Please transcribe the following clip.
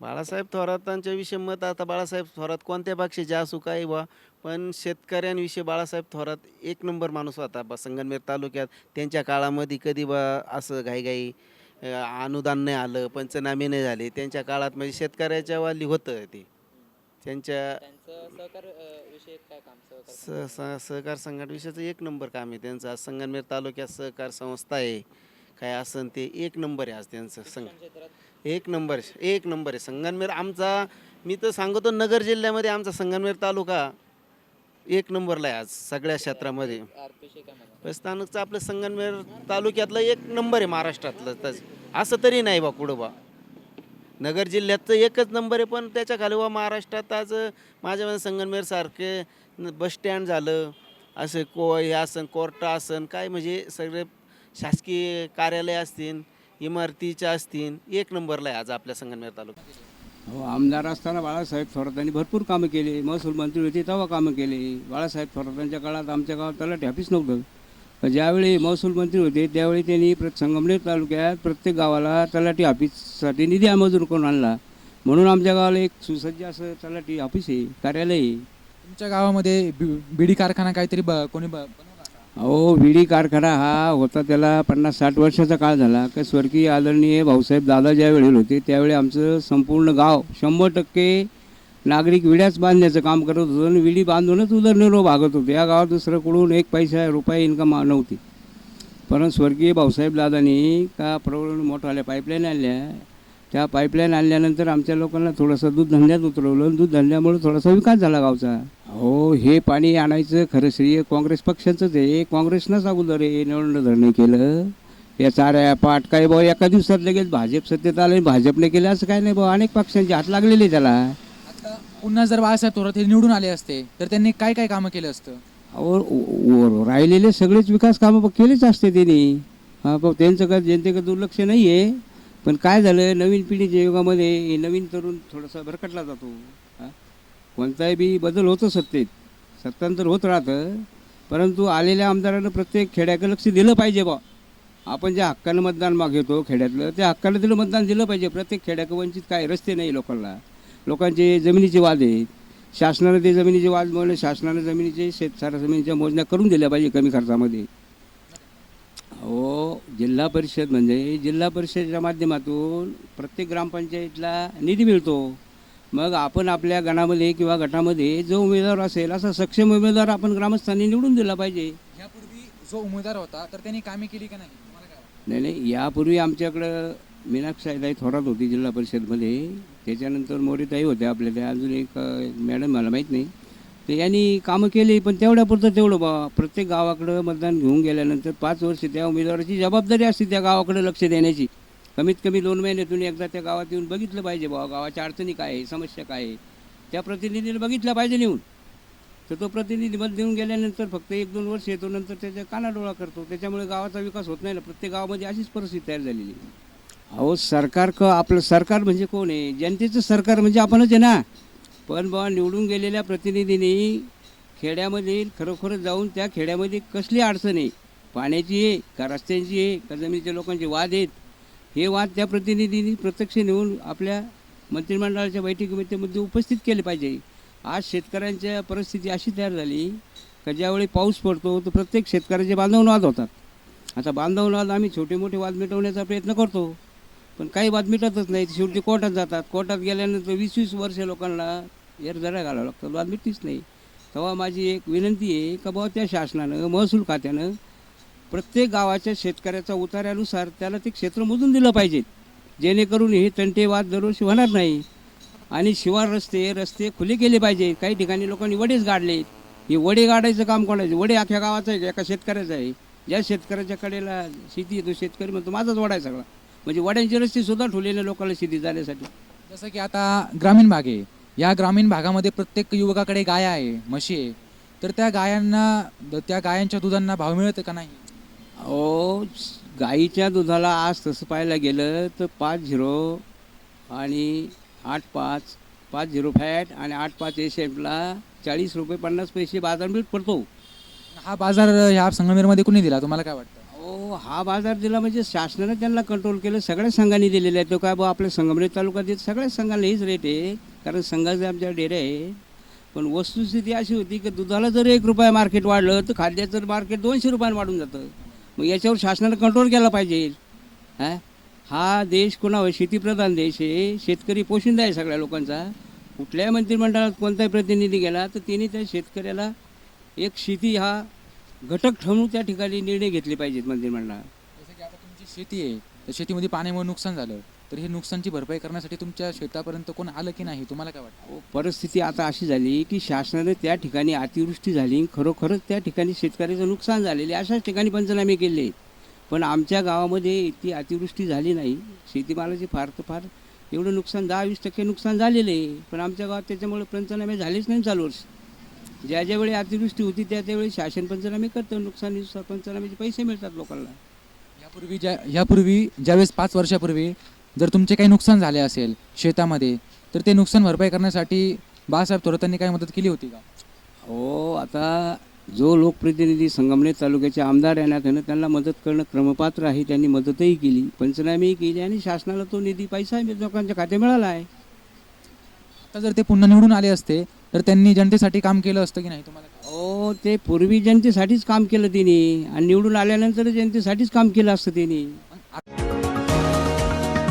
बाळासाहेब थोरातांच्या विषयी मत आता बाळासाहेब थोरात कोणत्या पक्षाचे? असू काय बा. पण शेतकऱ्यांविषयी बाळासाहेब थोरात एक नंबर माणूस होता बा संगमनेर तालुक्यात. त्यांच्या काळामध्ये कधी बा असं घाईघाई अनुदान नाही आलं पंचनामे नाही झाले. त्यांच्या काळात म्हणजे शेतकऱ्याच्या वाली होतं ते. त्यांच्या त्यांचं सहकार स स सहकार संघटनेविषयीचं एक नंबर काम आहे त्यांचं. आज संगमनेर तालुक्यात सहकार संस्था आहे. काय असन ते एक नंबर आहे आज त्यांचं संघ. एक नंबर एक नंबर आहे. संगनमेर आमचा मी तर सांगतो नगर जिल्ह्यामध्ये आमचा संगनमेर तालुका एक नंबरला आहे आज सगळ्या क्षेत्रामध्ये. आरपीशी स्थानकचं आपलं संगनमेर तालुक्यातलं एक नंबर आहे महाराष्ट्रातलं. तस असं तरी नाही बा कुठं बा. नगर जिल्ह्यात एकच नंबर आहे पण त्याच्याखाली बा महाराष्ट्रात आज माझ्या मते बसस्टँड झालं असं को हे असन कोर्ट असन काय म्हणजे सगळे शासकीय कार्यालय असतील इमारतीच्या असतील एक नंबरला आहे आज आपल्या संगमनेर तालुक्यात. हो आमदार असताना बाळासाहेब थोरातांनी भरपूर कामं केले. महसूल मंत्री होते तेव्हा कामं केले. बाळासाहेब थोरातांच्या काळात आमच्या गावात तलाठी ऑफिस नव्हतं. पण ज्यावेळी महसूल मंत्री होते त्यावेळी त्यांनी प्र संगमनेर तालुक्यात प्रत्येक गावाला तलाठी ऑफिससाठी निधी मंजूर करून आणला. म्हणून आमच्या गावाला एक सुसज्ज असं तलाठी ऑफिस आहे कार्यालय आहे. तुमच्या गावामध्ये बि- बिडी कारखाना काहीतरी ब- कोणी ब-? अहो विडी कारखाना हा होता त्याला पन्नास साठ वर्षाचा काळ झाला. का स्वर्गीय आदरणीय भाऊसाहेब दादा ज्यावेळी होते. त्यावेळी आमचं संपूर्ण गाव शंभर टक्के नागरिक विड्याच बांधण्याचं काम करत होतं आणि विडी बांधूनच उदरनिर्वाह भागत होते. या गावात दुसरं कुठून एक पैसा रुपये इन्कम नव्हती. परंतु स्वर्गीय भाऊसाहेब दादांनी का प्रवलं मोठा आल्या पाईपलाईन आणल्या? त्या पाईपलाईन आणल्यानंतर आमच्या लोकांना थोडंसं दूध धंद्यात उतरवलं दूध धंद्यामुळे थोडासा विकास झाला गावचा. हो हे पाणी आणायचं खरं श्रेय काँग्रेस पक्षाचंच आहे. काँग्रेसनंच अगोदर हे निवडणं धरणे केलं. या चाऱ्या पाट काय भाऊ एका दिवसात लगेच भाजप सत्तेत आलं आणि भाजपने केलं. असं काय नाही भाऊ अनेक पक्षांचे हात लागलेले त्याला. आता पुन्हा जर बाळासाहेब थोरात हे निवडून आले असते तर त्यांनी काय काय कामं केलं असतं? अहो राहिलेले सगळेच विकास कामं केलेच असते त्यांनी. हा भाऊ त्यांचं काय जनतेकडे दुर्लक्ष नाही आहे पण काय झालं नवीन पिढीच्या युगामध्ये हे नवीन तरुण थोडासा भरकटला जातो. कोणताही बी बदल होतो सत्तेत सत्तांतर होत राहतं. परंतु आलेल्या आमदारानं प्रत्येक खेड्याकडे लक्ष दिलं पाहिजे बा. आपण ज्या हक्कानं मतदान मागवतो खेड्यातलं त्या हक्कानं दिलं मतदान दिलं पाहिजे. प्रत्येक खेड्याकडे वंचित काय रस्ते नाही लोकांना. लोकांचे जमिनीचे वाद आहेत. शासनानं ते जमिनीचे वाद म्हणून शासनानं जमिनीचे शेतसारा जमिनीच्या मोजण्या करून दिल्या पाहिजे कमी खर्चामध्ये. हो जिल्हा परिषद म्हणजे जिल्हा परिषदेच्या माध्यमातून प्रत्येक ग्रामपंचायतला निधी मिळतो. मग आपण आपल्या गणामध्ये किंवा गटामध्ये जो उमेदवार असेल असा सक्षम उमेदवार आपण ग्रामस्थांनी निवडून दिला पाहिजे. यापूर्वी जो उमेदवार होता तर त्यांनी कामे केली का नाही? तुम्हाला काय वाटतं? नाही नाही यापूर्वी आमच्याकडं मीनाक्षाईताई थोरात होती जिल्हा परिषदमध्ये. त्याच्यानंतर मोरीताई होत्या आपल्या त्या. अजून एक अं, मॅडम मला माहीत नाही. तर यांनी कामं केली पण तेवढ्यापुरतं तेवढं बा. प्रत्येक गावाकडं मतदान घेऊन गेल्यानंतर पाच वर्ष त्या उमेदवाराची जबाबदारी असते त्या गावाकडे लक्ष देण्याची. कमीत कमी दोन महिन्यातून एकदा त्या गावात येऊन बघितलं पाहिजे बाबा गावाच्या अडचणी काय आहे समस्या काय आहे. त्या प्रतिनिधीने बघितलं पाहिजे नेऊन. तर तो प्रतिनिधी मत देऊन गेल्यानंतर फक्त एक दोन वर्ष येतो नंतर त्याच्या कानाडोळा करतो. त्याच्यामुळे गावाचा विकास होत नाही ना. प्रत्येक गावामध्ये अशीच परिस्थिती तयार झालेली आहे. अहो सरकार क आपलं सरकार म्हणजे कोण आहे? जनतेचं सरकार म्हणजे आपणच आहे ना. पण बाबा निवडून गेलेल्या प्रतिनिधींनी खेड्यामध्ये खरोखरच जाऊन त्या खेड्यामध्ये कसली अडचण आहे? पाण्याची आहे का रस्त्यांची आहे? का जमिनीच्या लोकांचे वाद आहेत? हे वाद त्या प्रतिनिधींनी प्रत्यक्ष नेऊन आपल्या मंत्रिमंडळाच्या बैठकीमध्ये मुद्दे उपस्थित केले पाहिजे. आज शेतकऱ्यांच्या परिस्थिती अशी तयार झाली का ज्यावेळी पाऊस पडतो तर प्रत्येक शेतकऱ्याचे बांधवनवाद होतात. आता बांधवनवाद आम्ही छोटे मोठे वाद मिटवण्याचा प्रयत्न करतो पण काही वाद मिटतच नाही. शेवटी कोर्टात जातात. कोर्टात गेल्यानंतर वीस वीस वर्ष लोकांना एर जरा घालावं लागतं. वाद मिटतीच नाही. तेव्हा माझी एक विनंती आहे का बाबा त्या शासनानं महसूल खात्यानं प्रत्येक गावाच्या शेतकऱ्याचा उतार्यानुसार त्याला ते क्षेत्र मोजून दिलं पाहिजे. जेणेकरून हे तंटेवाद दरवर्षी होणार नाही. आणि शिवार रस्ते रस्ते खुले केले पाहिजे. काही ठिकाणी लोकांनी वडेच गाडले. हे वडे गाडायचं काम कोणाचं? वडे अख्ख्या गावाचं आहे एका शेतकऱ्याचं आहे. ज्या शेतकऱ्याच्या कडेला शेती येतो शेतकरी म्हणतो माझाच वडा आहे सगळा. म्हणजे वड्यांचे रस्ते सुद्धा ठेवलेले लोकांना शेती जाण्यासाठी. जसं की आता ग्रामीण भाग. आहे या ग्रामीण भागामध्ये प्रत्येक युवकाकडे गाय आहे म्हशी आहे. तर त्या गायांना त्या गायांच्या दुधांना भाव मिळतं का नाही? अहो गाईच्या दुधाला आज तसं पाहायला गेलं तर पाच झिरो आणि आठ पाच पाच झिरो फॅट आणि आठ पाच एस एफला चाळीस रुपये पन्नास पैसे बाजारपेठ पडतो. हा बाजार ह्या संगमेरमध्ये कुणी दिला? तुम्हाला काय वाटतं? हो हा बाजार दिला म्हणजे शासनानं त्यांना कंट्रोल केलं सगळ्या संघांनी दिलेलं आहे. तो काय बा आपल्या संगमनेर तालुक्यात येत सगळ्याच संघाला हेच रेट आहे. कारण संघाचे आमच्या डेरे आहे. पण वस्तुस्थिती अशी होती की दुधाला जर एक रुपया मार्केट वाढलं तर खाद्याचं मार्केट दोनशे रुपयानं वाढून जातं. मग याच्यावर शासनानं कंट्रोल केला पाहिजे. हा? हा देश कोणावर? शेतीप्रधान देश आहे. शेतकरी पोशिंदा आहे सगळ्या लोकांचा. कुठल्याही मंत्रिमंडळात कोणताही प्रतिनिधी गेला तर त्यांनी त्या शेतकऱ्याला एक शेती हा घटक ठरवून त्या ठिकाणी निर्णय घेतले पाहिजेत मंत्रिमंडळात जसं की आता तुमची शेती आहे. तर शेतीमध्ये पाण्यामुळे नुकसान झालं. तर हे नुकसानची भरपाई करण्यासाठी तुमच्या शेतापर्यंत कोण आलं की नाही? तुम्हाला काय वाटतं? हो, परिस्थिती आता अशी झाली की शासनाने त्या ठिकाणी अतिवृष्टी झाली खरोखरच त्या ठिकाणी शेतकऱ्याचं नुकसान झालेले अशाच ठिकाणी पंचनामे केले. पण आमच्या गावामध्ये इतकी अतिवृष्टी झाली नाही. शेतीमालाचे फार तर फार एवढं नुकसान दहा वीस टक्के नुकसान झालेलं आहे. पण आमच्या गावात त्याच्यामुळे पंचनामे झालेच नाही चालू वर्ष. ज्या ज्यावेळी अतिवृष्टी होती त्या त्यावेळी शासन पंचनामे करतं. नुकसानीनुसार पंचनामेचे पैसे मिळतात लोकांना. यापूर्वी ज्या यापूर्वी ज्यावेळेस पाच वर्षापूर्वी जर तुमचे काही नुकसान झाले असेल शेतामध्ये तर ते नुकसान भरपाई करण्यासाठी बाळासाहेब थोरातांनी काही मदत केली होती का? हो आता जो लोकप्रतिनिधी संगमनेर तालुक्याचे आमदार आहे ना त्यानं त्यांना मदत करणं क्रमपात्र आहे त्यांनी मदतही केली. पंचनामेही केली आणि शासनाला तो निधी पैसा लोकांच्या खाते मिळाला आहे. आता जर ते पुन्हा निवडून आले असते तर त्यांनी जनतेसाठी काम केलं असतं की नाही तुम्हाला? हो ते पूर्वी जनतेसाठीच काम केलं तिने आणि निवडून आल्यानंतर जनतेसाठीच काम केलं असतं तिने.